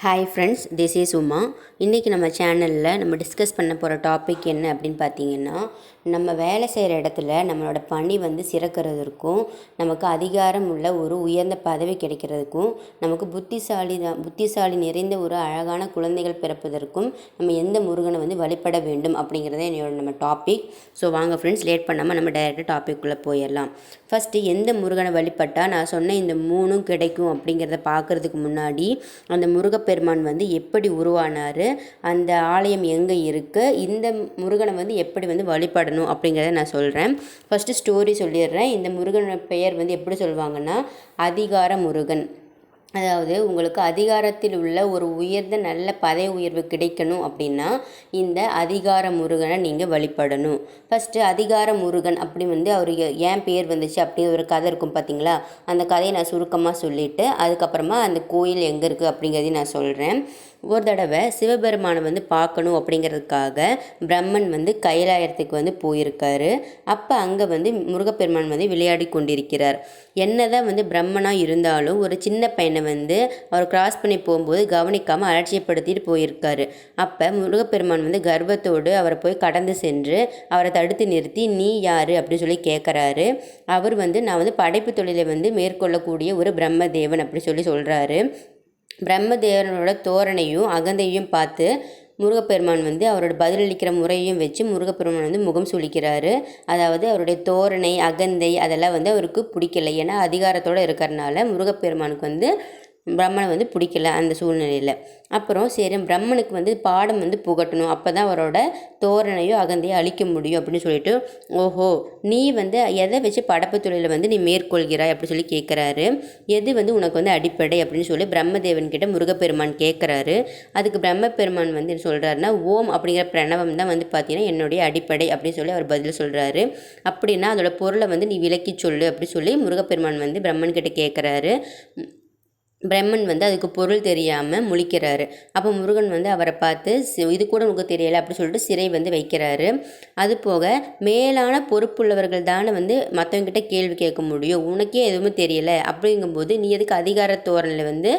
Hi friends this is Uma இன்றைக்கி நம்ம சேனலில் நம்ம டிஸ்கஸ் பண்ண போகிற டாபிக் என்ன அப்படின்னு பார்த்தீங்கன்னா நம்ம வேலை செய்கிற இடத்துல நம்மளோட பணி வந்து சிறக்கிறதுக்கும் நமக்கு அதிகாரம் உள்ள ஒரு உயர்ந்த பதவி கிடைக்கிறதுக்கும் நமக்கு புத்திசாலி தான் புத்திசாலி நிறைந்த ஒரு அழகான குழந்தைகள் பிறப்பதற்கும் நம்ம எந்த முருகனை வந்து வழிபட வேண்டும் அப்படிங்கிறத என்னோட நம்ம டாபிக் ஸோ வாங்க ஃப்ரெண்ட்ஸ் லேட் பண்ணாமல் நம்ம டைரெக்டாக டாபிக்குள்ளே போயிடலாம். ஃபஸ்ட்டு எந்த முருகனை வழிபட்டால் நான் சொன்ன இந்த மூணும் கிடைக்கும் அப்படிங்கிறத பார்க்குறதுக்கு முன்னாடி அந்த முருகப்பெருமான் வந்து எப்படி உருவானார் அந்த ஆலயம் எங்கே இருக்குது இந்த முருகனை வந்து எப்படி வந்து வழிபடணும் அப்படிங்கிறத நான் சொல்கிறேன் ஃபஸ்ட்டு ஸ்டோரி சொல்லிடுறேன். இந்த முருகனோட பெயர் வந்து எப்படி சொல்லுவாங்கன்னா அதிகார முருகன். அதாவது உங்களுக்கு அதிகாரத்தில் உள்ள ஒரு உயர்ந்த நல்ல பதவி உயர்வு கிடைக்கணும் அப்படின்னா இந்த அதிகார முருகனை நீங்கள் வழிபடணும். ஃபஸ்ட்டு அதிகார முருகன் அப்படி வந்து அவர் ஏன் பேர் வந்துச்சு அப்படின்னு ஒரு கதை இருக்கும் பார்த்தீங்களா அந்த கதையை நான் சுருக்கமாக சொல்லிவிட்டு அதுக்கப்புறமா அந்த கோயில் எங்கே இருக்குது அப்படிங்கிறதையும் நான் சொல்கிறேன் ஒரு தடவை சிவபெருமானை வந்து பார்க்கணும் அப்படிங்கிறதுக்காக பிரம்மன் வந்து கைலாயத்துக்கு வந்து போயிருக்காரு. அப்போ அங்கே வந்து முருகப்பெருமான் வந்து விளையாடி கொண்டிருக்கிறார். என்னதான் வந்து பிரம்மனாக இருந்தாலும் ஒரு சின்ன பையனை வந்து அவர் கிராஸ் பண்ணி போகும்போது கவனிக்காமல் அலட்சியப்படுத்திட்டு போயிருக்காரு. அப்போ முருகப்பெருமான் வந்து கர்வத்தோடு அவரை போய் கடந்து சென்று அவரை தடுத்து நிறுத்தி நீ யார்? அப்படின்னு சொல்லி கேட்குறாரு அவர் வந்து நான் வந்து படைப்பு தொழிலை வந்து மேற்கொள்ளக்கூடிய ஒரு பிரம்மதேவன் அப்படின்னு சொல்லி சொல்கிறாரு பிரம்மதேவனோட தோரணையும் அகந்தையும் பார்த்து முருகப்பெருமான் வந்து அவரோட பதிலளிக்கிற முறையும் வச்சு முருகப்பெருமான் வந்து முகம் சுழிக்கிறாரு அதாவது அவருடைய தோரணை அகந்தை அதெல்லாம் வந்து அவருக்கு பிடிக்கல. ஏன்னா அதிகாரத்தோடு இருக்கிறனால முருகப்பெருமானுக்கு வந்து பிரம்மனை வந்து பிடிக்கல அந்த சூழ்நிலையில். அப்புறம் சரி பிரம்மனுக்கு வந்து பாடம் வந்து புகட்டணும். அப்போ தான் அவரோட தோரணையோ அகந்தையோ அழிக்க முடியும் அப்படின்னு சொல்லிட்டு ஓஹோ நீ வந்து எதை வச்சு படப்பு தொழிலை வந்து நீ மேற்கொள்கிறாய் அப்படின்னு சொல்லி கேட்குறாரு எது வந்து உனக்கு வந்து அடிப்படை அப்படின்னு சொல்லி பிரம்மதேவன் கிட்ட முருகப்பெருமான் கேட்குறாரு அதுக்கு பிரம்மபெருமான் வந்து என்ன சொல்கிறாருன்னா ஓம் அப்படிங்கிற பிரணவம் தான் வந்து பார்த்தீங்கன்னா என்னுடைய அடிப்படை அப்படின்னு சொல்லி அவர் பதில் சொல்கிறாரு அப்படின்னா அதோட பொருளை வந்து நீ விளக்கி சொல்லு அப்படி சொல்லி முருகப்பெருமான் வந்து பிரம்மன் கிட்ட கேட்குறாரு பிரம்மன் வந்து அதுக்கு பொருள் தெரியாமல் முழிக்கிறாரு. அப்போ முருகன் வந்து அவரை பார்த்து இது கூட உனக்கு தெரியலை அப்படின்னு சொல்லிட்டு சிறை வந்து வைக்கிறாரு. அது போக மேலான பொறுப்புள்ளவர்கள் தானே வந்து மற்றவங்கிட்ட கேள்வி கேட்க முடியும். உனக்கே எதுவுமே தெரியலை அப்படிங்கும்போது நீ எதுக்கு அதிகார தோரணில் வந்து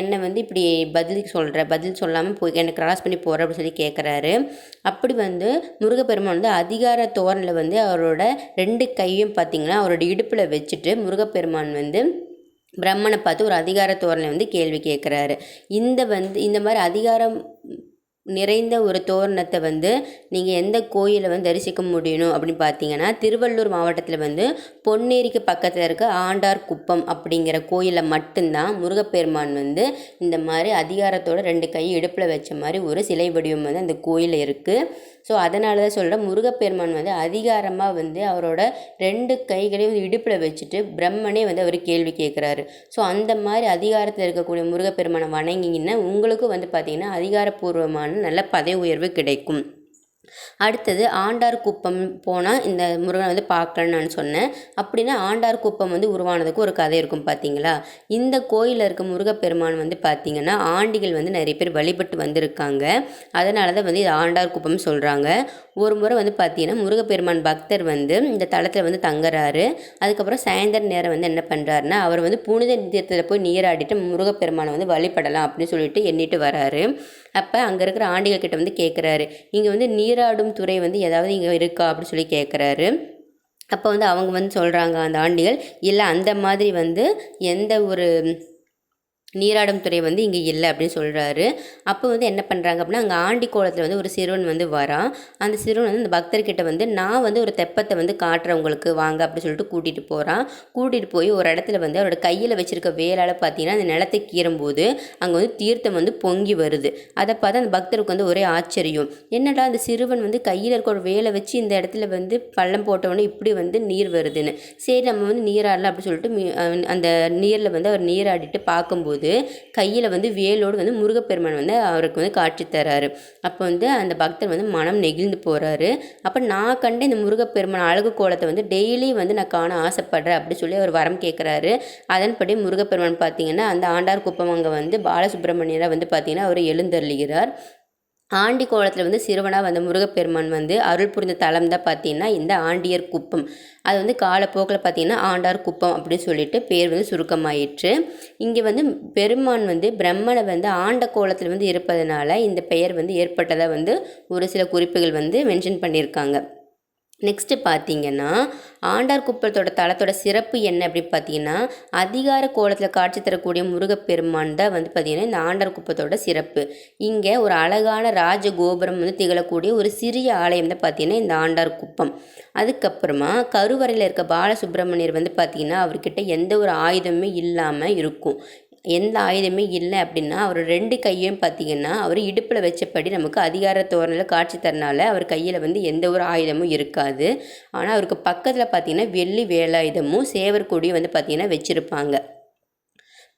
என்னை வந்து இப்படி பதில் சொல்கிற பதில் சொல்லாமல் போய் என்னை கிராஸ் பண்ணி போகிற அப்படின்னு சொல்லி கேட்குறாரு. அப்படி வந்து முருகப்பெருமான் வந்து அதிகார தோரணில் வந்து அவரோட ரெண்டு கையும் பார்த்திங்கன்னா அவரோட இடுப்பில் வச்சுட்டு முருகப்பெருமான் வந்து பிரம்மனை பார்த்து ஒரு அதிகார தோரணை வந்து கேள்வி கேட்குறாரு. இந்த வந்து இந்த மாதிரி அதிகாரம் நிறைந்த ஒரு தோரணத்தை வந்து நீங்கள் எந்த கோயிலை வந்து தரிசிக்க முடியணும் அப்படின்னு பார்த்தீங்கன்னா திருவள்ளூர் மாவட்டத்தில் வந்து பொன்னேரிக்கு பக்கத்தில் இருக்க ஆண்டார் குப்பம் அப்படிங்கிற கோயிலில் மட்டும்தான் முருகப்பெருமான் வந்து இந்த மாதிரி அதிகாரத்தோட ரெண்டு கை இடுப்பில் வச்ச மாதிரி ஒரு சிலை வடிவம் வந்து அந்த கோயிலில் இருக்குது ஸோ அதனால தான் சொல்கிறேன் முருகப்பெருமான் வந்து அதிகாரமாக வந்து அவரோட ரெண்டு கைகளையும் வந்து இடுப்பில் வச்சுட்டு பிரம்மனே வந்து அவர் கேள்வி கேட்குறாரு ஸோ அந்த மாதிரி அதிகாரத்தில் இருக்கக்கூடிய முருகப்பெருமானை வணங்கிங்கன்னா உங்களுக்கும் வந்து பார்த்திங்கன்னா அதிகாரப்பூர்வமான நல்ல பதவி உயர்வு கிடைக்கும். அடுத்தது ஆண்டார் குப்பம் போனால் இந்த முருகனை வந்து பார்க்கலன்னு நான் சொன்னேன். அப்படின்னா ஆண்டார் குப்பம் வந்து உருவானதுக்கு ஒரு கதை இருக்கும் பார்த்தீங்களா இந்த கோயிலில் இருக்க முருகப்பெருமான் வந்து பார்த்திங்கன்னா ஆண்டிகள் வந்து நிறைய பேர் வழிபட்டு வந்திருக்காங்க. அதனால தான் வந்து இது ஆண்டார் குப்பம் சொல்கிறாங்க ஒரு முறை வந்து பார்த்தீங்கன்னா முருகப்பெருமான் பக்தர் வந்து இந்த தளத்தில் வந்து தங்குறாரு. அதுக்கப்புறம் சாயந்தர நேரம் வந்து என்ன பண்ணுறாருன்னா அவர் வந்து புனித நிதியத்தில் போய் நீராடிட்டு முருகப்பெருமானை வந்து வழிபடலாம் அப்படின்னு சொல்லிட்டு எண்ணிட்டு வராரு. அப்போ அங்கே இருக்கிற ஆண்டிகள் கிட்ட வந்து கேட்குறாரு இங்கே வந்து நீராடும் துறை வந்து ஏதாவது இங்கே இருக்கா அப்படின்னு சொல்லி கேட்குறாரு அப்போ வந்து அவங்க வந்து சொல்கிறாங்க அந்த ஆண்டிகள் இல்லை அந்த மாதிரி வந்து எந்த ஒரு நீராடும் துறை வந்து இங்கே இல்லை அப்படின்னு சொல்கிறாரு அப்போ வந்து என்ன பண்ணுறாங்க அப்படின்னா அங்கே ஆண்டி கோலத்தில் வந்து ஒரு சிறுவன் வந்து வரான் அந்த சிறுவன் வந்து அந்த பக்தர்கிட்ட வந்து நான் வந்து ஒரு தெப்பத்தை வந்து காட்டுறவங்களுக்கு வாங்க அப்படின்னு சொல்லிட்டு கூட்டிகிட்டு போகிறான் கூட்டிகிட்டு போய் ஒரு இடத்துல வந்து அவரோட கையில் வச்சுருக்க வேலால் பார்த்தீங்கன்னா அந்த நிலத்தை கீறும்போது அங்கே வந்து தீர்த்தம் வந்து பொங்கி வருது. அதை பார்த்து அந்த பக்தருக்கு வந்து ஒரே ஆச்சரியம். என்னடா அந்த சிறுவன் வந்து கையில் இருக்க ஒரு வேலை வச்சு இந்த இடத்துல வந்து பள்ளம் போட்டவொடனே இப்படி வந்து நீர் வருதுன்னு. சரி நம்ம வந்து நீராடலாம் அப்படின்னு சொல்லிட்டு அந்த நீரில் வந்து அவர் நீராடிட்டு பார்க்கும்போது போது கையில் வந்து வேலோடு வந்து முருகப்பெருமான் வந்து அவருக்கு வந்து காட்சி தராரு. அப்போ வந்து அந்த பக்தர் வந்து மனம் நெகிழ்ந்து போகிறாரு அப்போ நான் கண்ட இந்த முருகப்பெருமான் அழகு கோலத்தை வந்து டெய்லி வந்து நான் காண ஆசைப்படுறேன் அப்படின்னு சொல்லி அவர் வரம் கேட்குறாரு அதன்படி முருகப்பெருமான் பார்த்தீங்கன்னா அந்த ஆண்டார் குப்பம் அங்கே வந்து பாலசுப்ரமணியரை வந்து பார்த்தீங்கன்னா அவர் எழுந்தருளுகிறார். ஆண்டி கோலத்தில் வந்து சிறுவனாக வந்த முருகப்பெருமான் வந்து அருள் புரிந்த தலம் தான் பார்த்தீங்கன்னா இந்த ஆண்டியர் குப்பம். அது வந்து காலப்போக்கில் பார்த்தீங்கன்னா ஆண்டார் குப்பம் அப்படின்னு சொல்லிட்டு பேர் வந்து சுருக்கமாயிற்று. இங்கே வந்து பெருமான் வந்து பிரம்மனை வந்து ஆண்ட கோலத்தில் வந்து இருப்பதனால இந்த பெயர் வந்து ஏற்பட்டதாக வந்து ஒரு சில குறிப்புகள் வந்து மென்ஷன் பண்ணியிருக்காங்க. நெக்ஸ்ட்டு பார்த்தீங்கன்னா ஆண்டார் குப்பத்தோட தலத்தோட சிறப்பு என்ன அப்படின்னு பார்த்தீங்கன்னா அதிகார கோலத்தில் காட்சி தரக்கூடிய முருகப்பெருமான் தான் வந்து பார்த்திங்கன்னா இந்த ஆண்டார் குப்பத்தோட சிறப்பு. இங்கே ஒரு அழகான ராஜ கோபுரம் வந்து திகழக்கூடிய ஒரு சிறிய ஆலயம் தான் பார்த்தீங்கன்னா இந்த ஆண்டார் குப்பம். அதுக்கப்புறமா கருவறையில் இருக்க பாலசுப்ரமணியர் வந்து பார்த்திங்கன்னா அவர்கிட்ட எந்த ஒரு ஆயுதமே இல்லாமல் இருக்கும். எந்த ஆயுதமே இல்லை அப்படின்னா அவர் ரெண்டு கையும் பார்த்திங்கன்னா அவர் இடுப்பில் வச்சபடி நமக்கு அதிகார தோரணில் காட்சி தரனால அவர் கையில் வந்து எந்த ஒரு ஆயுதமும் இருக்காது. ஆனால் அவருக்கு பக்கத்தில் பார்த்திங்கன்னா வெள்ளி வேலாயுதமும் சேவர் கொடியும் வந்து பார்த்திங்கன்னா வச்சுருப்பாங்க.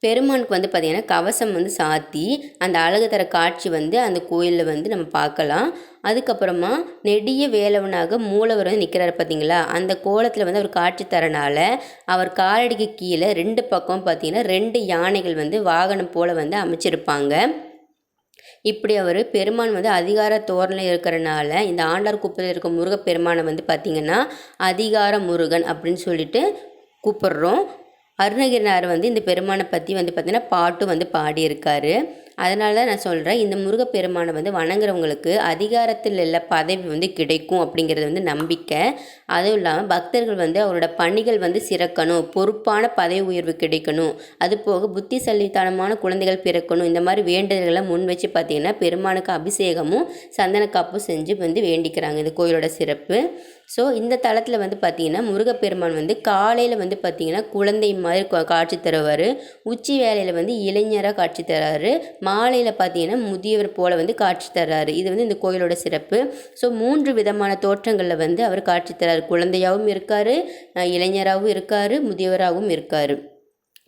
பெருமானுக்கு வந்து பார்த்திங்கன்னா கவசம் வந்து சாத்தி அந்த அழகு தர காட்சி வந்து அந்த கோயிலில் வந்து நம்ம பார்க்கலாம். அதுக்கப்புறமா நெடிய வேலவனாக மூலவர் வந்து நிற்கிறாரு பார்த்தீங்களா அந்த கோலத்தில் வந்து அவர் காட்சி தரனால அவர் காலடிக்கு கீழே ரெண்டு பக்கம் பார்த்திங்கன்னா ரெண்டு யானைகள் வந்து வாகனம் போல் வந்து அமைச்சிருப்பாங்க. இப்படி அவர் பெருமான் வந்து அதிகார தோரணில் இருக்கிறனால இந்த ஆண்டார் குப்பத்தில் இருக்க முருகப்பெருமானை வந்து பார்த்திங்கன்னா அதிகார முருகன் அப்படின்னு சொல்லிட்டு கூப்பிடுறோம். அருணகிரினார் வந்து இந்த பெருமானை பற்றி வந்து பார்த்திங்கன்னா பாட்டு வந்து பாடியிருக்காரு. அதனால நான் சொல்கிறேன் இந்த முருகப்பெருமானை வந்து வணங்குறவங்களுக்கு அதிகாரத்தில் உள்ள பதவி வந்து கிடைக்கும் அப்படிங்கிறது வந்து நம்பிக்கை. அதுவும் இல்லாமல் பக்தர்கள் வந்து அவரோட பணிகள் வந்து சிறக்கணும் பொறுப்பான பதவி உயர்வு கிடைக்கணும். அது போக புத்திசல்லித்தனமான குழந்தைகள் பிறக்கணும் இந்த மாதிரி வேண்டுதல்களை முன் வச்சு பார்த்திங்கன்னா பெருமானுக்கு அபிஷேகமும் சந்தன காப்பும் செஞ்சு வந்து வேண்டிக்கிறாங்க. இந்த கோயிலோட சிறப்பு. ஸோ இந்த தளத்தில் வந்து பார்த்திங்கன்னா முருகப்பெருமான் வந்து காலையில் வந்து பார்த்திங்கன்னா குழந்தை மாதிரி காட்சி தருவார். உச்சி வேலையில் வந்து இளைஞராக காட்சி தராரு. மாலையில் பார்த்தீங்கன்னா முதியவர் போல் வந்து காட்சி தர்றாரு இது வந்து இந்த கோயிலோட சிறப்பு. ஸோ மூன்று விதமான தோற்றங்களில் வந்து அவர் காட்சி தர்றாரு குழந்தையாகவும் இருக்கார் இளைஞராகவும் இருக்கார் முதியவராகவும் இருக்கார்.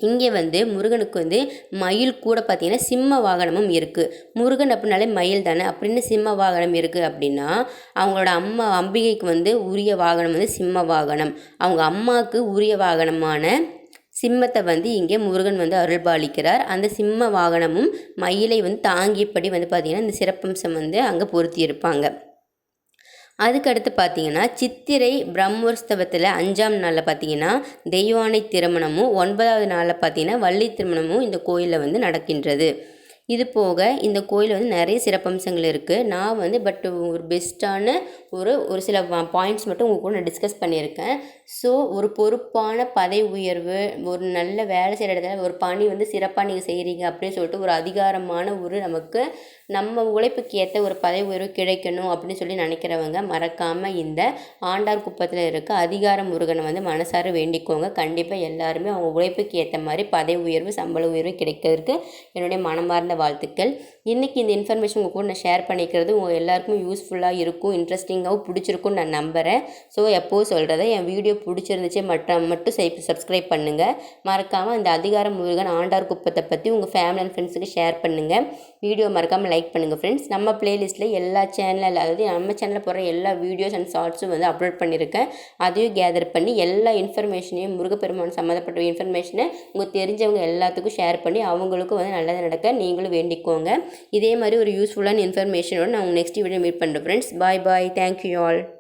இங்கே வந்து முருகனுக்கு வந்து மயில் கூட பார்த்திங்கன்னா சிம்ம வாகனமும் இருக்குது முருகன் அப்படின்னாலே மயில் தானே? அப்படின்னு சிம்ம வாகனம் இருக்குது அப்படின்னா அவங்களோட அம்மா அம்பிகைக்கு வந்து உரிய வாகனம் வந்து சிம்ம வாகனம். அவங்க அம்மாவுக்கு உரிய வாகனமான சிம்மத்தை வந்து இங்கே முருகன் வந்து அருள்பாலிக்கிறார். அந்த சிம்ம வாகனமும் மயிலை வந்து தாங்கியபடி வந்து பார்த்திங்கன்னா இந்த சிறப்பம்சம் வந்து அங்கே பொருத்தியிருப்பாங்க அதுக்கடுத்து பார்த்தீங்கன்னா சித்திரை பிரம்மோற்சவத்தில் அஞ்சாம் நாளில் பார்த்தீங்கன்னா தெய்வானை திருமணமும் ஒன்பதாவது நாளில் பார்த்தீங்கன்னா வள்ளி திருமணமும் இந்த கோயிலில் வந்து நடக்கின்றது. இது போக இந்த கோயில் வந்து நிறைய சிறப்பம்சங்கள் இருக்குது நான் வந்து பட் ஒரு பெஸ்ட்டான ஒரு ஒரு சில பாயிண்ட்ஸ் மட்டும் உங்கள் கூட நான் டிஸ்கஸ் பண்ணியிருக்கேன். ஸோ ஒரு பொறுப்பான பதவி உயர்வு ஒரு நல்ல வேலை செய்கிற இடத்துல ஒரு பணி வந்து சிறப்பாக நீங்கள் செய்கிறீங்க அப்படின்னு சொல்லிட்டு ஒரு அதிகாரமான ஒரு நமக்கு நம்ம உழைப்புக்கு ஏற்ற ஒரு பதவி உயர்வு கிடைக்கணும் அப்படின்னு சொல்லி நினைக்கிறவங்க மறக்காமல் இந்த ஆண்டார் குப்பத்தில் இருக்க அதிகார முருகனை வந்து மனசார வேண்டிக்கோங்க. கண்டிப்பாக எல்லாருமே அவங்க உழைப்புக்கு ஏற்ற மாதிரி பதவி உயர்வு சம்பள உயர்வு கிடைக்கிறதுக்கு என்னுடைய மனமார்ந்த வாழ்த்துக்கள். இன்றைக்கி இந்த இன்ஃபர்மேஷன் உங்கள் கூட நான் ஷேர் பண்ணிக்கிறது உங்கள் எல்லாருக்கும் யூஸ்ஃபுல்லாக இருக்கும் இன்ட்ரெஸ்டிங்காகவும் பிடிச்சிருக்கும்னு நான் நம்புகிறேன் ஸோ எப்போது சொல்கிறத என் வீடியோ பிடிச்சிருந்துச்சு மட்டும் மட்டும் சப்ஸ்கிரைப் பண்ணுங்கள் மறக்காமல் இந்த அதிகார முருகன் ஆண்டார் குப்பத்தை பற்றி உங்கள் ஃபேமிலி அண்ட் ஃப்ரெண்ட்ஸுக்கு ஷேர் பண்ணுங்கள் வீடியோ மறக்காமல் லைக் பண்ணுங்கள் ஃப்ரெண்ட்ஸ் நம்ம பிளேலிஸ்ட்டில் எல்லா சேனலில் அதாவது நம்ம சேனலில் போடுற எல்லா வீடியோஸ் அண்ட் ஷார்ட்ஸும் வந்து அப்லோட் பண்ணியிருக்கேன் அதையும் கேதர் பண்ணி எல்லா இன்ஃபர்மேஷனையும் முருகப்பெருமான் சம்மந்தப்பட்ட இன்ஃபர்மேஷனை உங்கள் தெரிஞ்சவங்க எல்லாத்துக்கும் ஷேர் பண்ணி அவங்களுக்கும் வந்து நல்லது நடக்க நீங்களும் வேண்டிக்கோங்க. இதே மாதிரி ஒரு யூஸ்ஃபுல்லான இன்ஃபர்மேஷனோட நான் உங்கள் நெக்ஸ்ட் வீடியோ மீட் பண்ணுறேன் friends bye bye thank you all